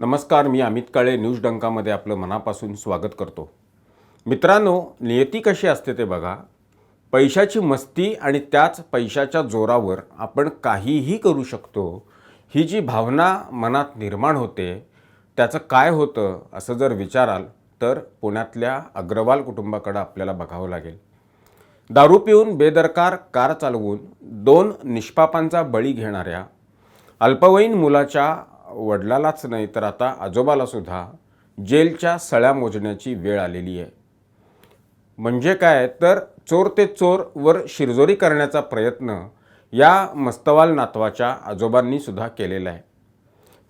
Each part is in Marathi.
नमस्कार मी अमित काळे न्यूज डंकामध्ये आपलं मनापासून स्वागत करतो. मित्रांनो नियती कशी असते ते बघा. पैशाची मस्ती आणि त्याच पैशाच्या जोरावर आपण काहीही करू शकतो ही जी भावना मनात निर्माण होते त्याचं काय होतं असं जर विचाराल तर पुण्यातल्या अग्रवाल कुटुंबाकडं आपल्याला बघावं लागेल. दारू पिऊन बेदरकार कार चालवून दोन निष्पापांचा बळी घेणाऱ्या अल्पवयीन मुलाच्या वडिलालाच नाही तर आता आजोबालासुद्धा जेलच्या सळ्या मोजण्याची वेळ आलेली आहे. म्हणजे काय? तर चोर ते चोर वर शिरजोरी करण्याचा प्रयत्न या मस्तवाल नातवाच्या आजोबांनीसुद्धा केलेला आहे.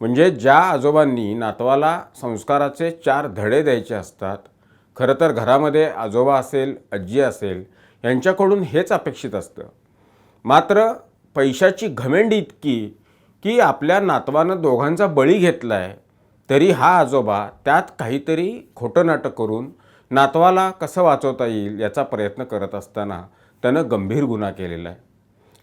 म्हणजे ज्या आजोबांनी नातवाला संस्काराचे चार धडे द्यायचे असतात खरं तर घरामध्ये आजोबा असेल आजी असेल यांच्याकडून हेच अपेक्षित असतं. मात्र पैशाची घमेंडी इतकी की आपल्या नातवानं दोघांचा बळी घेतला आहे तरी हा आजोबा त्यात काहीतरी खोटं नाटक करून नातवाला कसं वाचवता येईल याचा प्रयत्न करत असताना त्यानं गंभीर गुन्हा केलेला आहे.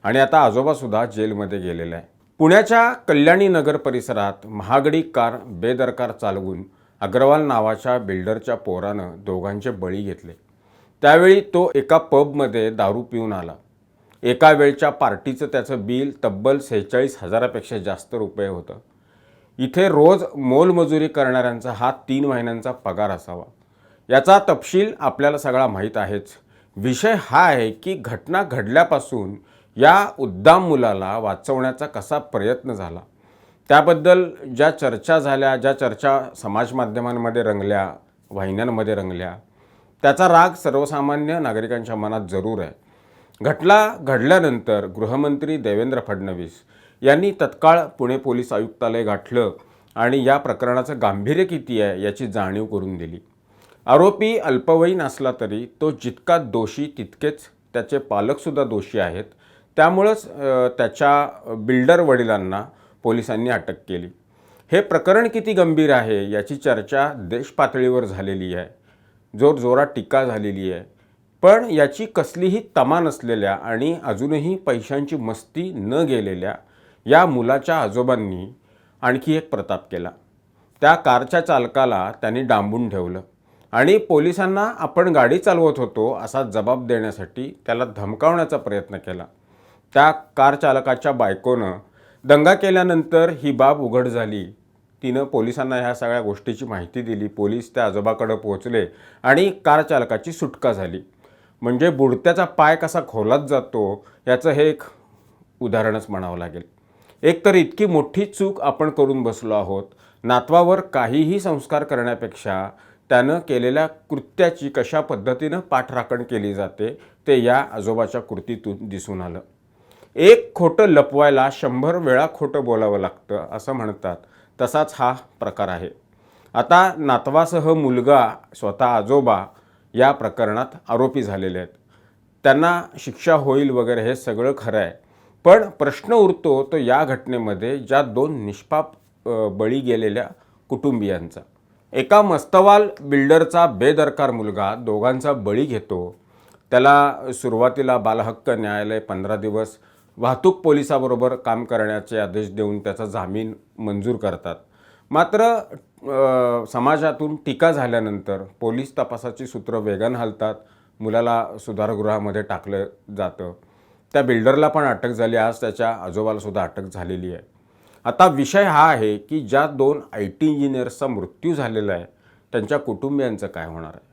आणि आता आजोबासुद्धा जेलमध्ये गेलेला आहे. पुण्याच्या कल्याणी नगर परिसरात महागडी कार बेदरकार चालवून अग्रवाल नावाच्या बिल्डरच्या पोरानं दोघांचे बळी घेतले. त्यावेळी तो एका पबमध्ये दारू पिऊन आला. एका वेळच्या पार्टीचं त्याचं बिल तब्बल सेहेचाळीस हजारापेक्षा जास्त रुपये होतं. इथे रोज मोलमजुरी करणाऱ्यांचा हा तीन महिन्यांचा पगार असावा. याचा तपशील आपल्याला सगळा माहीत आहेच. विषय हा आहे की घटना घडल्यापासून या उद्दाम मुलाला वाचवण्याचा कसा प्रयत्न झाला? त्याबद्दल ज्या चर्चा झाल्या ज्या चर्चा समाज माध्यमांमध्ये रंगल्या वाहिन्यांमध्ये रंगल्या त्याचा राग सर्वसामान्य नागरिकांच्या मनात जरूर आहे. घटना घडल्यानंतर गृहमंत्री देवेंद्र फडणवीस यांनी तत्काळ पुणे पोलीस आयुक्तालय गाठलं आणि या प्रकरणाचं गांभीर्य किती आहे याची जाणीव करून दिली. आरोपी अल्पवयीन असला तरी तो जितका दोषी तितकेच त्याचे पालकसुद्धा दोषी आहेत. त्यामुळंच त्याच्या बिल्डर वडिलांना पोलिसांनी अटक केली. हे प्रकरण किती गंभीर आहे याची चर्चा देशपातळीवर झालेली आहे. जोर जोरात टीका झालेली आहे. पण याची कसलीही तमा नसलेल्या आणि अजूनही पैशांची मस्ती न गेलेल्या या मुलाच्या आजोबांनी आणखी एक प्रताप केला. त्या कारच्या चालकाला त्यांनी डांबून ठेवलं आणि पोलिसांना आपण गाडी चालवत होतो असा जबाब देण्यासाठी त्याला धमकावण्याचा प्रयत्न केला. त्या कार चालकाच्या बायकोनं दंगा केल्यानंतर ही बाब उघड झाली. तिनं पोलिसांना ह्या सगळ्या गोष्टीची माहिती दिली. पोलीस त्या आजोबाकडं पोहोचले आणि कार चालकाची सुटका झाली. म्हणजे बुडत्याचा पाय कसा खोलात जातो याचं हे एक उदाहरणच म्हणावं लागेल. एक तर इतकी मोठी चूक आपण करून बसलो आहोत नातवावर काहीही संस्कार करण्यापेक्षा त्यानं केलेल्या कृत्याची कशा पद्धतीनं पाठराखण केली जाते ते या आजोबाच्या कृतीतून दिसून आलं. एक खोटं लपवायला शंभर वेळा खोटं बोलावं लागतं असं म्हणतात. तसाच हा प्रकार आहे. आता नातवासह मुलगा स्वतः आजोबा या प्रकरणात आरोपी झालेले आहेत. त्यांना शिक्षा होईल वगैरे हे सगळं खरं आहे. पण प्रश्न उरतो तो या घटनेमध्ये ज्या दोन निष्पाप बळी गेलेल्या कुटुंबियांचा. एका मस्तवाल बिल्डरचा बेदरकार मुलगा दोघांचा बळी घेतो. त्याला सुरुवातीला बालहक्क न्यायालय पंधरा दिवस वाहतूक पोलिसाबरोबर काम करण्याचे आदेश देऊन त्याचा जामीन मंजूर करतात. मात्र समाजातून टीका झाल्यानंतर पोलीस तपासाची सूत्र वेगानं हलतात मुलाला सुधारगृहामध्ये टाकलं जातं. त्या बिल्डरला पण अटक झाली आज त्याच्या आजोबालासुद्धा अटक झालेली आहे. आता विषय हा आहे की ज्या दोन आय टी इंजिनियर्सचा मृत्यू झालेला आहे त्यांच्या कुटुंबियांचं काय होणार आहे?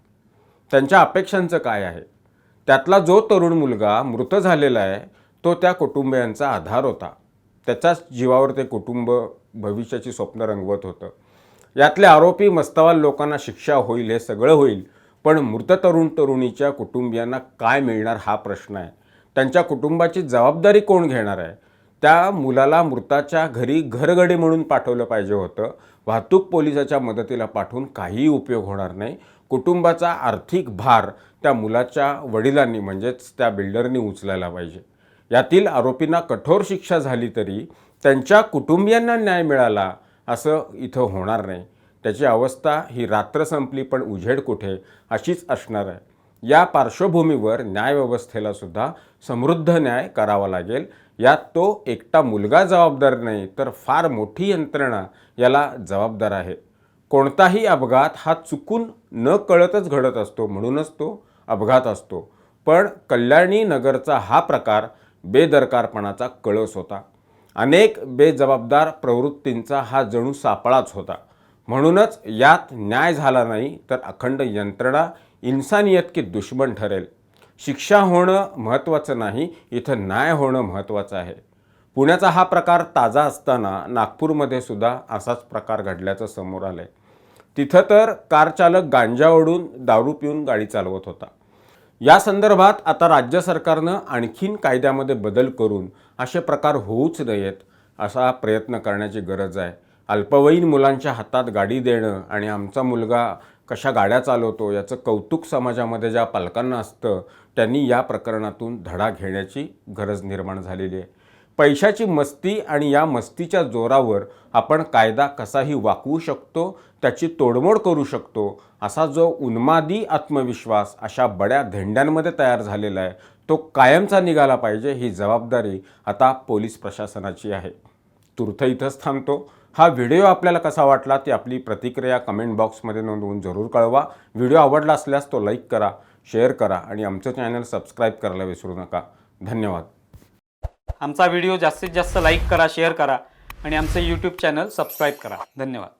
त्यांच्या अपेक्षांचं काय आहे? त्यातला जो तरुण मुलगा मृत झालेला आहे तो त्या कुटुंबियांचा आधार होता. त्याच्याच जीवावर ते कुटुंब भविष्याची स्वप्न रंगवत होतं. यातले आरोपी मस्तवाल लोकांना शिक्षा होईल हे सगळं होईल. पण मृत तरुण तरुणीच्या कुटुंबियांना काय मिळणार हा प्रश्न आहे. त्यांच्या कुटुंबाची जबाबदारी कोण घेणार आहे? त्या मुलाला मृताच्या घरी घरगडी म्हणून पाठवलं पाहिजे होतं. वाहतूक पोलिसाच्या मदतीला पाठवून काहीही उपयोग होणार नाही. कुटुंबाचा आर्थिक भार त्या मुलाच्या वडिलांनी म्हणजेच त्या बिल्डरनी उचलायला पाहिजे. यातील आरोपींना कठोर शिक्षा झाली तरी त्यांच्या कुटुंबियांना न्याय मिळाला. असं इथं होणार नाही. त्याची अवस्था ही रात्र संपली पण उजेड कुठे अशीच असणार आहे. या पार्श्वभूमीवर न्यायव्यवस्थेला सुद्धा समृद्ध न्याय करावा लागेल. यात तो एकटा मुलगा जबाबदार नाही तर फार मोठी यंत्रणा याला जबाबदार आहे. कोणताही अपघात हा चुकून न कळतच घडत असतो म्हणूनच तो अपघात असतो. पण कल्याणी नगरचा हा प्रकार बेदरकारपणाचा कळस होता. अनेक बेजबाबदार प्रवृत्तींचा हा जणू सापळाच होता. म्हणूनच यात न्याय झाला नाही तर अखंड यंत्रणा इन्सानियत की दुश्मन ठरेल. शिक्षा होणं महत्त्वाचं नाही इथं न्याय होणं महत्त्वाचं आहे. पुण्याचा हा प्रकार ताजा असताना नागपूरमध्ये सुद्धा असाच प्रकार घडल्याचं समोर आलं आहे तिथं तर कार चालक गांजा ओढून दारू पिऊन गाडी चालवत होता. या संदर्भात आता राज्य सरकारनं आणखीन कायद्यामध्ये बदल करून असे प्रकार होऊच नयेत असा प्रयत्न करण्याची गरज आहे. अल्पवयीन मुलांच्या हातात गाडी देणं आणि आमचा मुलगा कशा गाड्या चालवतो याचं कौतुक समाजामध्ये ज्या पालकांना असतं त्यांनी या प्रकरणातून धडा घेण्याची गरज निर्माण झालेली आहे. पैशाची मस्ती आणि या मस्तीच्या जोरावर आपण कायदा कसाही वाकवू शकतो त्याची तोडमोड करू शकतो असा जो उन्मादी आत्मविश्वास अशा बड्या धेंड्यांमध्ये तयार झालेला आहे तो कायमचा निघाला पाहिजे ही जबाबदारी आता पोलीस प्रशासनाची आहे. तूर्थ इथंच थांबतो. हा व्हिडिओ आपल्याला कसा वाटला ती आपली प्रतिक्रिया कमेंट बॉक्समध्ये नोंदवून जरूर कळवा. व्हिडिओ आवडला असल्यास तो लाईक करा शेअर करा आणि आमचं चॅनल सबस्क्राईब करायला विसरू नका. धन्यवाद. आमचा व्हिडिओ जास्तीत जास्त लाईक करा शेअर करा आणि आमचं यूट्यूब चॅनल सबस्क्राईब करा. धन्यवाद.